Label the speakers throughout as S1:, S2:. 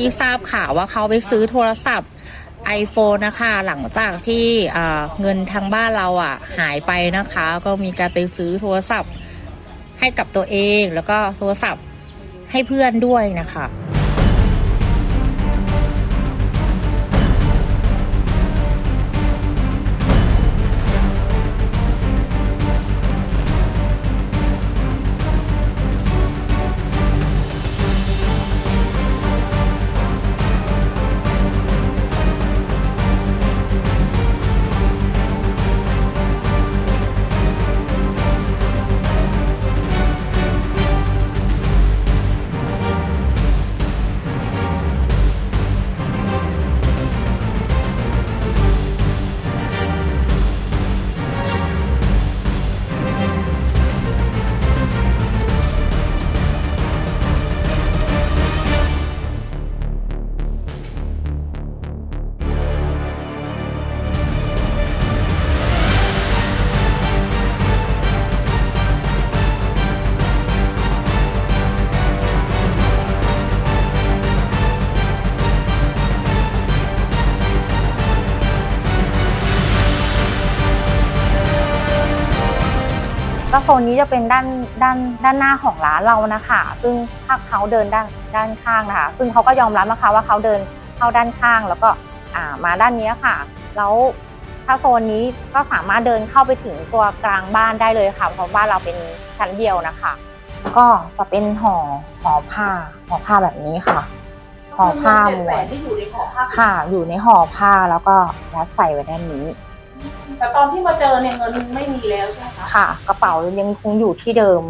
S1: ที่ทราบข่าวว่าเขาไปซื้อโทรศัพท์ iPhone นะคะ หลังจากที่เงินทางบ้านเราอะหายไปนะคะ ก็มีการไปซื้อโทรศัพท์ให้กับตัวเอง แล้วก็โทรศัพท์ให้เพื่อนด้วยนะคะ
S2: ก็โซนนี้จะเป็นด้านด้านด้านหน้าของร้านเรานะคะ ซึ่งถ้าเขาเดินด้านด้านข้างนะคะ ซึ่งเขาก็ยอมรับนะคะว่าเขาเดินเข้าด้านข้างแล้วก็อ่ามาด้านนี้ค่ะ แล้วถ้าโซนนี้ก็สามารถเดินเข้าไปถึงตัวกลางบ้านได้เลยค่ะ เพราะบ้านเราเป็นชั้นเดียวนะคะ ก็จะเป็นห่อห่อผ้าห่อผ้าแบบนี้ค่ะห่อผ้า
S3: เจ็ด
S2: ม้
S3: แส
S2: วนน
S3: ที่อยู่ในห่อผ้า
S2: ค่ะ อยู่ในห่อผ้าแล้วก็ยัดใส่ไว้ด้านนี้
S3: แต่ตอนที่มาเจอเนี่ยเงินไม่มีแล้วใช่ไหมคะ
S2: ค่ะ กระเป๋ายังคงอยู่ที่เดิม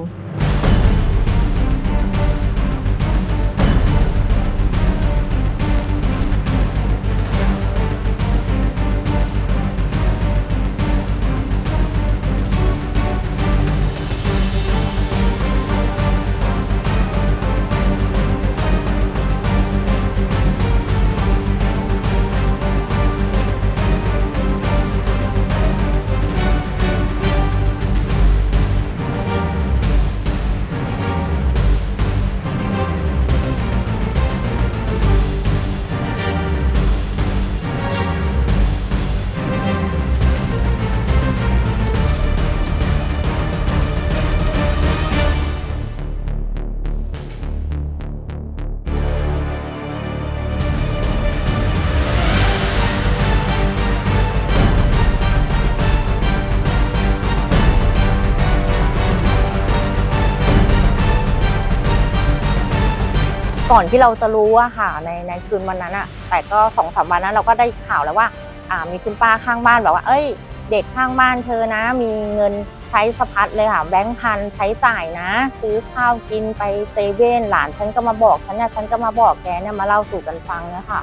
S2: ก่อนที่เราจะรู้อะค่ะในในคืนวันนั้นอะแต่ก็สองสามวันนั้นเราก็ได้ข่าวแล้วว่าอ่ามีคุณป้าข้างบ้านแบบว่า เอ้ย เด็กข้างบ้านเธอนะ มีเงินใช้สะพัดเลยค่ะแบงค์พันใช้จ่ายนะ ซื้อข้าวกินไปเซเว่นหลานฉันก็มาบอกฉันเนี่ยฉันก็มาบอกแกเนี่ยมาเล่าสู่กันฟังนะคะ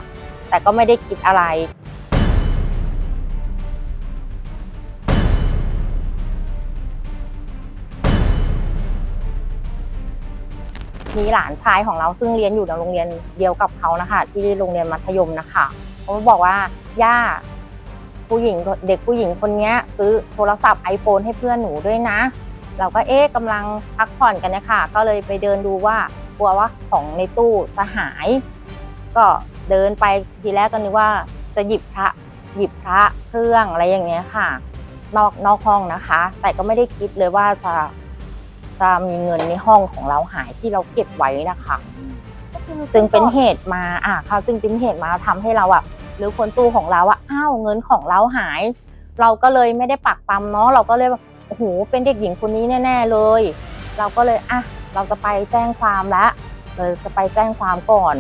S2: แต่ก็ไม่ได้คิดอะไร มีหลานชายของเราซึ่งเรียนอยู่ในโรงเรียนเดียวกับเขานะคะ ที่โรงเรียนมัธยมนะคะเขาบอกว่าย่าผู้หญิงเด็กผู้หญิงคนนี้ซื้อโทรศัพท์ iPhone ให้เพื่อนหนูด้วยนะ เราก็เอ๊ะกำลังพักผ่อนกันนะคะก็เลยไปเดินดูว่ากลัวว่าของในตู้จะหาย ก็เดินไปทีแรกก็นึกว่าจะหยิบพระหยิบพระเครื่องอะไรอย่างเงี้ยค่ะ นอกนอกห้องนะคะ แต่ก็ไม่ได้คิดเลยว่าจะ จะมีเงินในห้องของเราหายที่เราเก็บไว้นะคะ ซึ่งเป็นเหตุมาอะเขาจึงเป็นเหตุมาทำให้เราอะหรือคนตู้ของเราอะอ้าวเงินของเราหาย เราก็เลยไม่ได้ปักปั๊มเนาะเราก็เลยแบบโอ้โหเป็นเด็กหญิงคนนี้แน่ ๆเลย เราก็เลยอะเราจะไปแจ้งความละเลยจะไปแจ้งความก่อน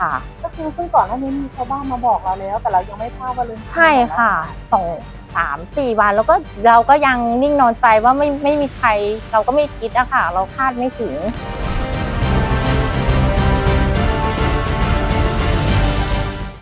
S2: ค่ะ
S3: ก็คือซึ่งก่อนหน้านี้มีชาวบ้านมาบอกเราแล้ว แต่เรายังไม่ทราบว่าลืม
S2: ใช่ค่ะสอง สามสี่วันแล้วก็เราก็ยังนิ่งนอนใจว่าไม่ไม่มีใคร เราก็ไม่คิดอะค่ะ เราคาดไม่ถึง